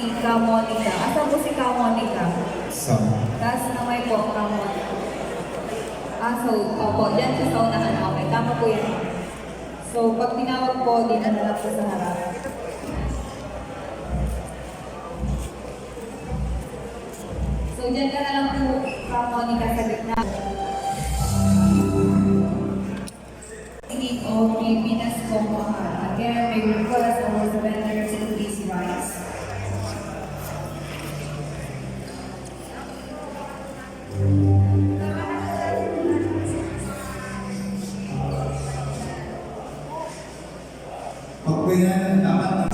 si Ka Monica. Asan po si Ka Monica? So, Tapos na may po, Ka Monica. Ah, so, opo, dyan siya sa unahan. Okay, tama po yan. So, pag tinawag po, dito na lang po sa harap. So, dyan ka na lang po, Ka Monica, sa gitna. Need of Pilipinas Compohan. Again, may request our surrenders pagpahinga ng dapat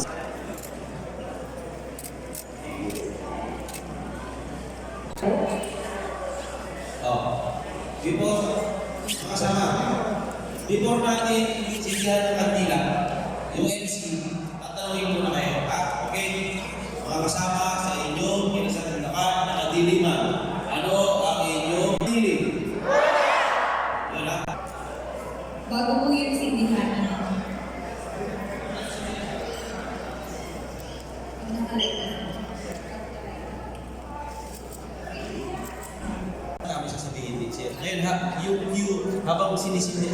Oh. Before, makasama, before natin sisihan ng kandila, yung MC, tatanungin ko na kayo, ha? Okay? Mga kasama sa inyo, kinasalandakan, nakadiliman. Bago po yung sindihan. Din siya. Ngayon ha, yung, yung habang sinisindi,